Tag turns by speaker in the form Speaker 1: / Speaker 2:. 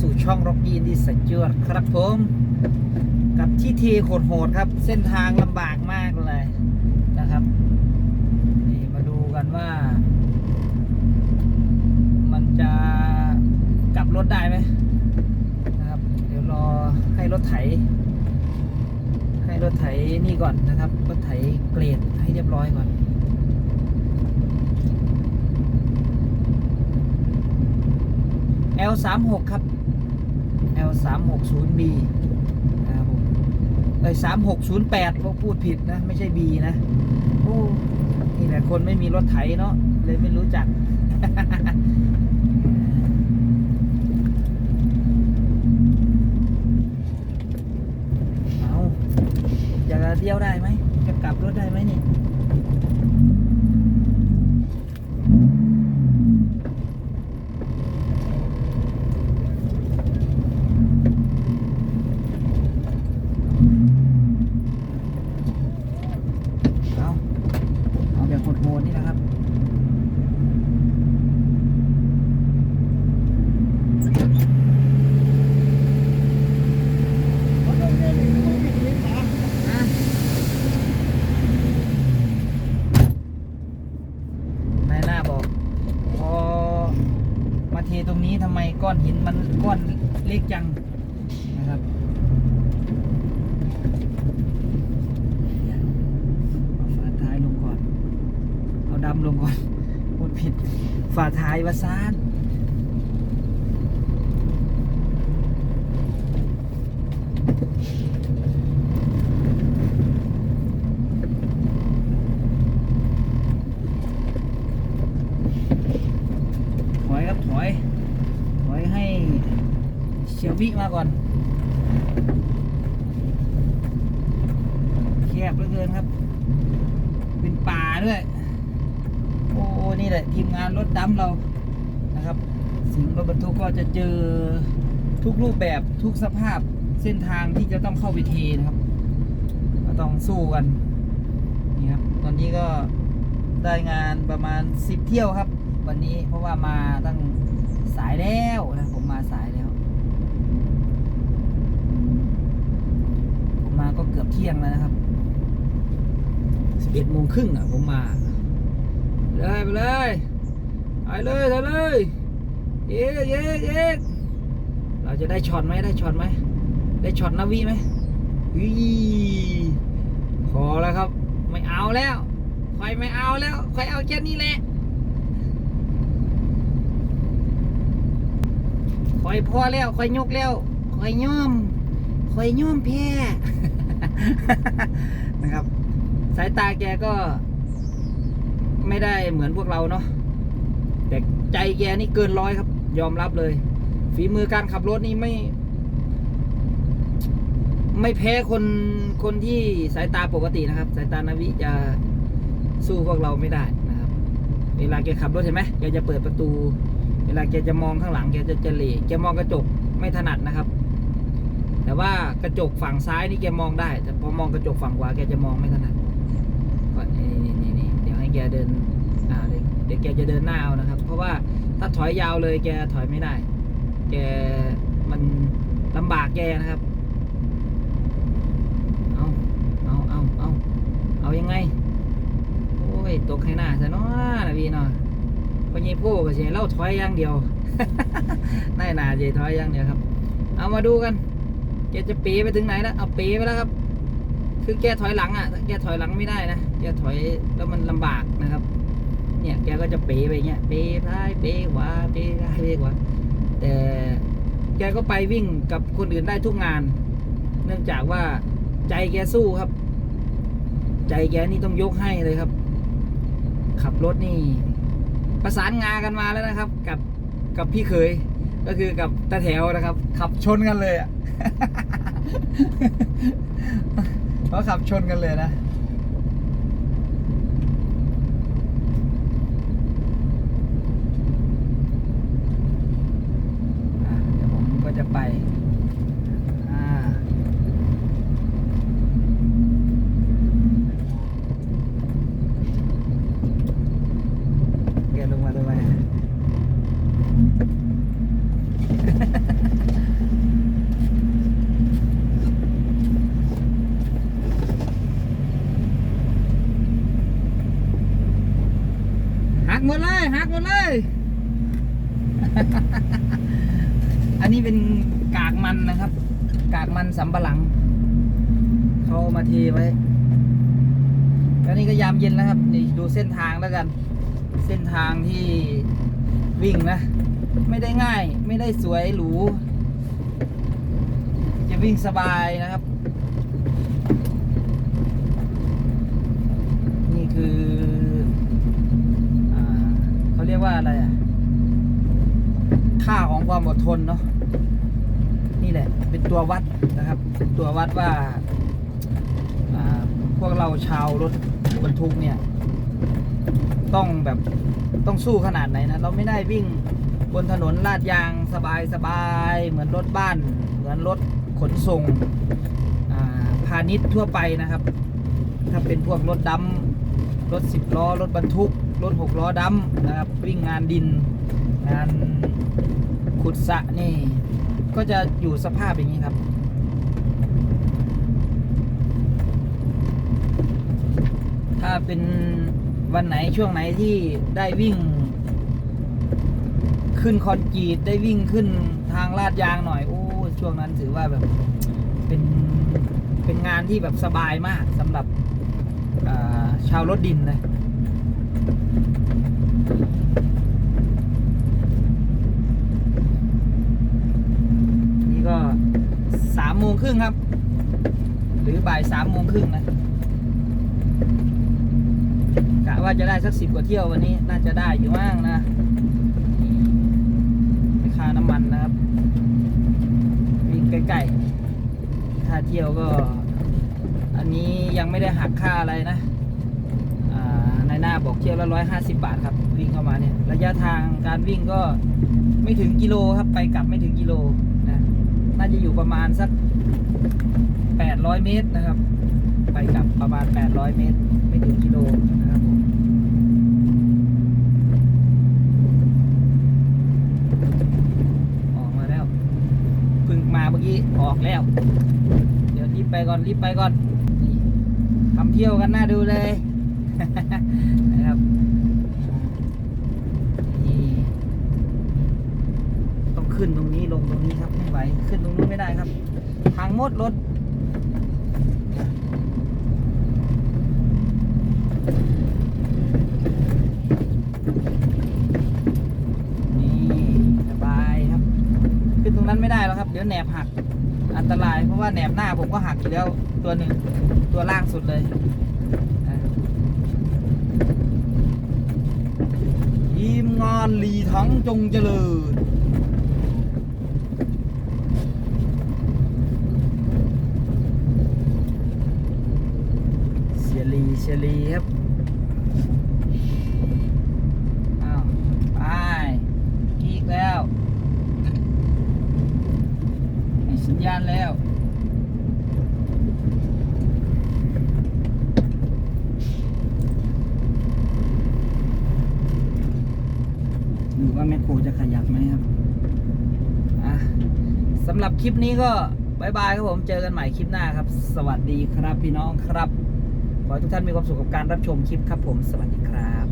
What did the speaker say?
Speaker 1: สู่ช่องร็อกกี้ดิสจวดครับผม กับที่ทีโหดๆครับ เส้นทางลำบากมากเลยนะครับ นี่มาดูกันว่า มันจะกลับรถได้ไหมนะครับ เดี๋ยวรอให้รถไถ ให้รถไถนี่ก่อนนะครับ รถไถเกรดให้เรียบร้อยก่อน L 3 6ครับ L 3 6 0 B นะครับผมเอ้ย3 6 0 8พวกพูดผิดนะ ไม่ใช่ B นะ โอ้ นี่แหละคนไม่มีรถไถเนาะ เลยไม่รู้จัก เอาจะเดียวได้ไหม จะกลับรถได้ไหมนี่ เอาเอาแบบโหดๆนี่นะครับ นายหน้าบอก พอมาเทตรงนี้ทำไมก้อนหินมันก้อน เล็กจังนะครับเอาฝาท้ายลงก่อน เอาดำลงก่อนพูดผิด ฝาท้ายวาซานถอยครับถอย ถอยให้เชีย ววิมาก่อนแคบเหลือเกินครับ เป็นป่าด้วย โอ้นี่แหละทีมงานรถดำเรานะครับ สิ่งรถบรรทุกก็จะเจอทุกรูปแบบทุกสภาพเส้นทางที่จะต้องเข้าไปเทนะครับก็ต้องสู้กันนี่ครับตอนนี้ก็ได้งานประมาณ 10 เที่ยวครับ วันนี้เพราะว่ามาตั้งสายแล้วนะผมมาสายแล้ว ผ มาก็เกือบเที่ยงแล้วนะครับ11โมงครึ่งอะผมมาเลยไปเลยไปเลยไปเลยเย้เย้เย้เราจะได้ช็อตไหมได้ช็อตไหมได้ช็อตนาวีไหมวิพอแล้วครับ ไม่เอาแล้วใครไม่เอาแล้วใครเอาแค่นี้แหละคอยพอแล้วคอยยกแล้วคอยย่อม คอยย่อมแพ้ นะครับ สายตาแกก็ไม่ได้เหมือนพวกเราเนาะแต่ใจแกนี่เกินร้อยครับ ยอมรับเลย ฝีมือการขับรถนี่ไม่ ไม่แพ้คนคนที่สายตาปกตินะครับ สายตานาวิจะสู้พวกเราไม่ได้นะครับ เวลาแกขับรถเห็นไหมแกจะเปิดประตู เวลาแกจะมองข้างหลังแกจะจะเหล่แกมองกระจกไม่ถนัดนะครับ แต่ว่ากระจกฝั่งซ้ายนี่แกมองได้ แต่พอมองกระจกฝั่งขวาแกจะมองไม่ถนัดก่อนนี่นี่นี่นี่เดี๋ยวให้แกเดินอ่าเดี๋ยวแกจะเดินหน้าเอานะครับ เพราะว่าถ้าถอยยาวเลยแกถอยไม่ได้ แกมันลำบากแกนะครับ เอาเอาเอาเอาเอายังไง โอ้ยตกให้หน้าซะเนาะนะพี่เนาะพอยี่พูก็เสียเล่าถอยอย่างเดียวได้หนาเจถอยอย่างเดียวครับ เอามาดูกัน แกจะเป๋ไปถึงไหนแล้วเอาเป๋ไปแล้วครับ คือแกถอยหลังอะแกถอยหลังไม่ได้นะแกถอยแล้วมันลำบากนะครับ เนี่ยแกก็จะเป๋ไปเงี้ยเป๋ซ้ายเป๋ขวาเป๋ซ้ายเป๋ขวาแต่แกก็ไปวิ่งกับคนอื่นได้ทุกงาน เนื่องจากว่าใจแกสู้ครับ ใจแกนี่ต้องยกให้เลยครับ ขับรถนี่ ประสานงานกันมาแล้วนะครับ กับกับพี่เคย ก็คือกับตาแถวนะครับ ขับชนกันเลยอะเขาขับชนกันเลยนะอะเดี๋ยวผมก็จะไป อ่า แกลงมาทำไม กหมดเลยหักหมดเลย อันนี้เป็นกากมันนะครับ กากมันสำปะหลัง เขามาเทไว้แล้วนี่ก็ยามเย็นแล้วครับนี่ดูเส้นทางแล้วกัน เส้นทางที่วิ่งนะ ไม่ได้ง่าย ไม่ได้สวยหรู จะวิ่งสบายนะครับ นี่คืออเขาเรียกว่าอะไรอะ ค่าของความอดทนเนาะนี่แหละ เป็นตัววัดนะครับ เป็นตัววัดว่าพวกเราชาวรถบรรทุกเนี่ย ต้องแบบต้องสู้ขนาดไหนนะ เราไม่ได้วิ่งบนถนนลาดยางสบายสบายเหมือนรถบ้าน เหมือนรถขนส่งพาณิชย์ทั่วไปนะครับ ถ้าเป็นพวกรถดำรถสิบล้อ รถบรรทุก รถหกล้อดำนะครับวิ่งงานดิน งานขุดสะนี่ ก็จะอยู่สภาพอย่างนี้ครับ ถ้าเป็นวันไหนช่วงไหนที่ได้วิ่ง ขึ้นคอนกรีตได้วิ่งขึ้นทางลาดยางหน่อย โอ้ช่วงนั้นถือว่าแบบเป็นเป็นงานที่แบบสบายมากสำหรับชาวรถดินนะ นี่ก็สามโมงครึ่งครับ ห รือบ่ายสามโมงครึ่งนะกะว่าจะได้สักสิบกว่าเที่ยววันนี้ น่าจะได้อยู่บ้างนะค่าน้ำมันนะครับวิ่งใกล้ๆค่าเที่ยวก็ อันนี้ยังไม่ได้หักค่าอะไรนะอ่าในหน้าบอกเที่ยวละร้อยห้าสิบาทครับ วิ่งเข้ามาเนี่ย ระยะทางการวิ่งก็ไม่ถึงกิโลครับ ไปกลับไม่ถึงกิโลนะน่าจะอยู่ประมาณสัก แปดร้อยเมตรนะครับ ไปกลับประมาณแปดร้อยเมตร ไม่ถึงกิโลนะครับผมออกมาแล้วเพึ่งมาเมื่อกี้ออกแล้ว เดี๋ยวรีบไปก่อนรีบไปก่อนนี่ทำเที่ยวกันน่าดูเลยนะครับนี่ต้องขึ้นตรงนี้ลงตรงนี้ครับไม่ไหวขึ้นตรงนู้นไม่ได้ครับ ทางมดรถ นี่สบายครับ ขึ้นตรงนั้นไม่ได้ แล้วครับ เดี๋ยวแหนบหัก อันตราย เพราะว่าแหนบหน้าผมก็หักอยู่แล้วตัวหนึ่งตัวล่างสุดเลยนะทีมงานลีถังจงเจริญเสียรีเสียรีครับอ้าวไปกีกแล้วมีสัญ ญาณแล้ว ดูว่าแมคโครจะขยับไหมครับอะสำหรับคลิปนี้ก็บายบายครับผม เจอกันใหม่คลิปหน้าครับ สวัสดีครับพี่น้องครับ ขอให้ทุกท่านมีความสุขกับการรับชมคลิปครับผม สวัสดีครับ